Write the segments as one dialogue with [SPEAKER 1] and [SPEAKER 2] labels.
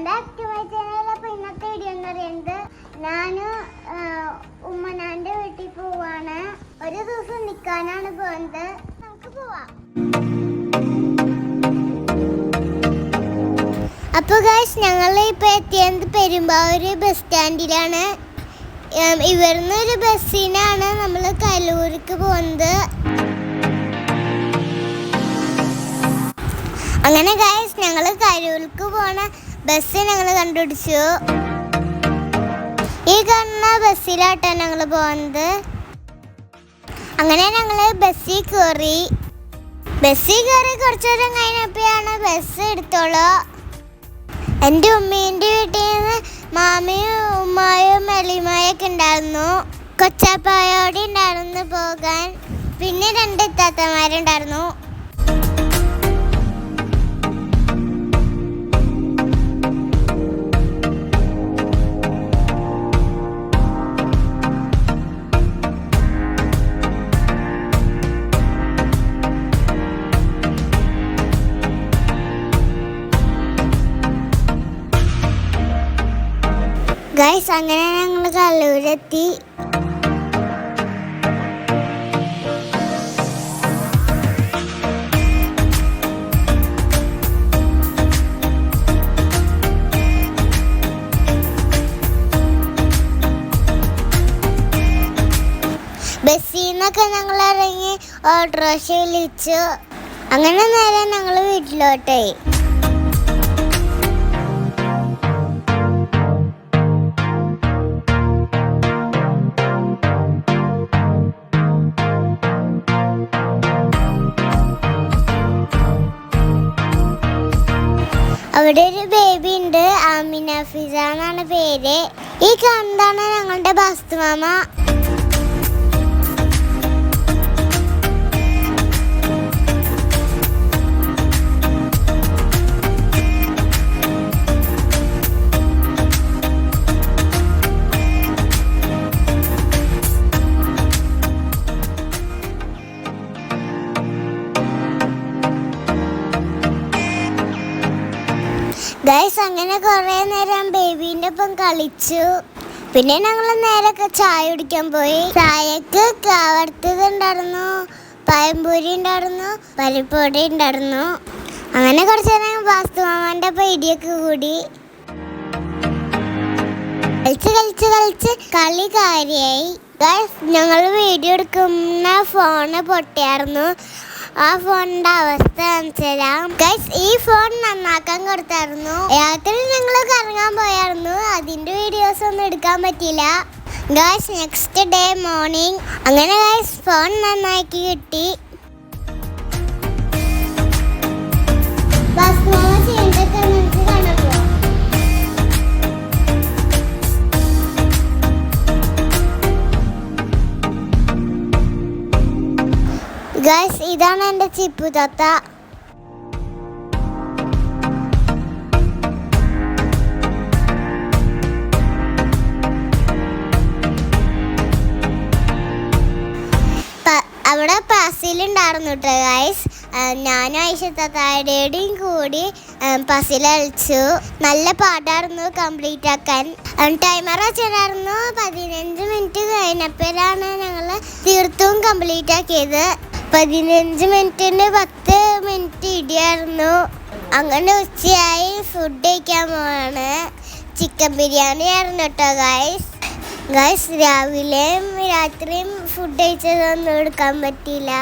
[SPEAKER 1] Back my channel അപ്പൊ ഇന്നത്തെ video എന്ന് പറയുന്നത് ഞാൻ ഉമ്മനാന്റെ വീട്ടിൽ പോവാണ്. ഒരു ദിവസം നിൽക്കാനാണ് പോകുന്നത് നമുക്ക് പോവാം. അപ്പൊ ഗൈസ് ഞങ്ങൾ ഇപ്പൊ എത്തിയത് പെരുമ്പാവൂര് ബസ് സ്റ്റാൻഡിലാണ് ഇവിടുന്ന് ഒരു ബസ്സിനാണ് നമ്മൾ കലൂർക്ക് പോകുന്നത് അങ്ങനെ ഗായസ് ഞങ്ങൾ കരൂർക്ക് പോണ ബസ് ഞങ്ങൾ കണ്ടുപിടിച്ചു. ഈ കാണുന്ന ബസ്സിലാട്ടോ ഞങ്ങൾ പോകുന്നത് അങ്ങനെ ഞങ്ങൾ ബസ്സിൽ കയറി ബസ്സിൽ കയറി കുറച്ചു നേരം കഴിഞ്ഞപ്പോഴാണ് ബസ് എടുത്തോളൂ. എന്റെ ഉമ്മീന്റെ വീട്ടിൽ നിന്ന് മാമിയും ഉമ്മായും എളിമായൊക്കെ ഉണ്ടായിരുന്നു. കൊച്ചാപ്പായോടെ ഉണ്ടായിരുന്നു പോകാൻ. പിന്നെ രണ്ട് ഇത്താത്തമാരുണ്ടായിരുന്നു. ഗൈസ് അങ്ങനെ ഞങ്ങൾ കല്ലൂരെത്തി ബസ്സിൽ നിന്നൊക്കെ ഞങ്ങൾ ഇറങ്ങി ഓട്ടോറിക്ഷ വിളിച്ചു. അങ്ങനെ നേരെ ഞങ്ങൾ വീട്ടിലോട്ടായി. അവിടെ ഒരു ബേബി ഉണ്ട് ആമിന ഫിസ എന്നാണ് പേര്. ഈ കണ്ടാണ് ഞങ്ങളുടെ ബാസ്തു മാമ ഗൈസ് അങ്ങനെ കുറേ നേരം ബേബീന്റെ ഒപ്പം കളിച്ചു. പിന്നെ ഞങ്ങൾ നേരൊക്കെ ചായ കുടിക്കാൻ പോയി. ചായക്ക് കാവർത്തത് ഉണ്ടായിരുന്നു പഴംപൊരി ഉണ്ടായിരുന്നു. പരിപ്പൊടി ഉണ്ടായിരുന്നു. അങ്ങനെ കുറച്ച് നേരം വാസ്തുമാമന്റെ ഒപ്പം ഇടിയൊക്കെ കൂടി. കളിച്ച് കളിച്ച് കളിച്ച് കളി കാര്യായി. ഗൈസ് ഞങ്ങൾ വീഡിയോ എടുക്കുന്ന ഫോണ് പൊട്ടിയായിരുന്നു. ആ ഫോണിന്റെ അവസ്ഥ കാണിച്ചു തരാം. ഗൈസ് ഈ ഫോൺ നന്നാക്കാൻ കൊടുത്തായിരുന്നു. രാത്രി ഞങ്ങൾ കറങ്ങാൻ പോയായിരുന്നു. അതിന്റെ വീഡിയോസ് ഒന്നും എടുക്കാൻ പറ്റിയില്ല. ഗൈസ് നെക്സ്റ്റ് ഡേ മോർണിംഗ് അങ്ങനെ ഗൈസ് ഫോൺ നന്നാക്കി കിട്ടി. ഇതാണ് എന്റെ ചിപ്പു തത്ത. അവിടെ പസിലുണ്ടായിരുന്നു കേട്ടോ ഗൈസ് ഞാനും ഐഷത്താത്തായുടെയും കൂടി പസിൽ കളിച്ചു. നല്ല പാട്ടായിരുന്നു കംപ്ലീറ്റ് ആക്കാൻ. ടൈമർ വെച്ചിട്ടായിരുന്നു പതിനഞ്ച് മിനിറ്റ് കഴിഞ്ഞപ്പോഴാണ് ഞങ്ങൾ തീർത്തും കംപ്ലീറ്റ് ആക്കിയത്. പതിനഞ്ച് മിനിറ്റിന് പത്ത് മിനിറ്റ് ഇടിയായിരുന്നു. അങ്ങനെ ഉച്ചയായി ഫുഡ് കഴിക്കാൻ പോവാണ്. ചിക്കൻ ബിരിയാണി ആയിരുന്നു കേട്ടോ ഗായ്സ് ഗായ്സ് രാവിലെയും രാത്രിയും ഫുഡ് കഴിച്ചതൊന്നും എടുക്കാൻ പറ്റിയില്ല.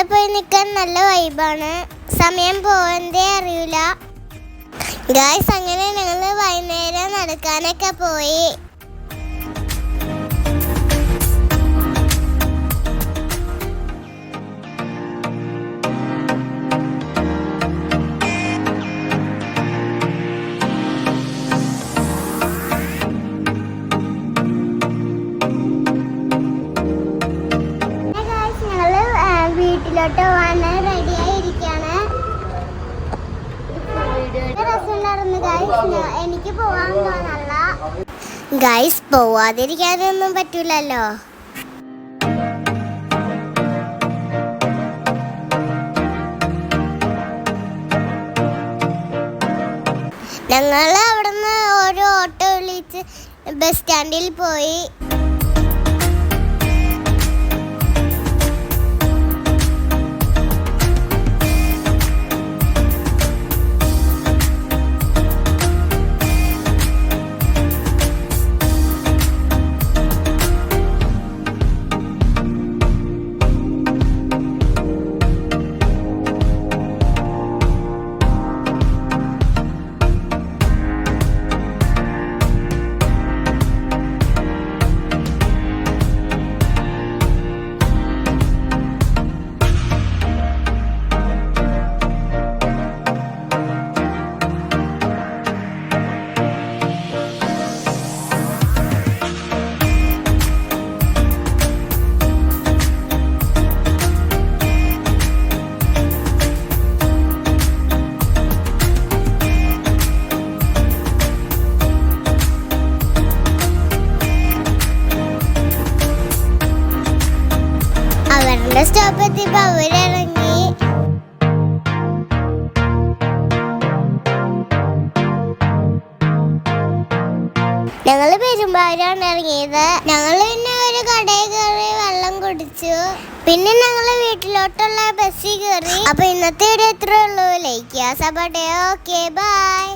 [SPEAKER 1] ഇവിടെ പോയി നിൽക്കാൻ നല്ല വൈബാണ്. സമയം പോകുന്നതേ അറിയില്ല ഗായ്സ് അങ്ങനെ ഞങ്ങൾ വൈകുന്നേരം നടക്കാനൊക്കെ പോയി. വീട്ടിലോട്ട് പോകാൻ റെഡി ആയിരിക്കാണ്. രസമുണ്ടായിരുന്നു ഗൈസ് എനിക്ക് പോവാൻ തോന്നല്ല ഗൈസ് പോവാതിരിക്കാനൊന്നും പറ്റൂലല്ലോ. ഞങ്ങൾ അവിടുന്ന് ഓരോ ഓട്ടോ വിളിച്ച് ബസ് സ്റ്റാൻഡിൽ പോയി. അവരുടെ സ്റ്റോപ്പ് ഞങ്ങൾ പെരുമ്പാവൂരാണ് ഇറങ്ങിയത്. ഞങ്ങൾ പിന്നെ ഒരു കടയിൽ കയറി വെള്ളം കുടിച്ചു. പിന്നെ ഞങ്ങൾ വീട്ടിലോട്ടുള്ള ബസ്സിൽ കയറി. അപ്പൊ ഇന്നത്തെ വീഡിയോ ഇത്രേ ഉള്ളൂ. Like okay bye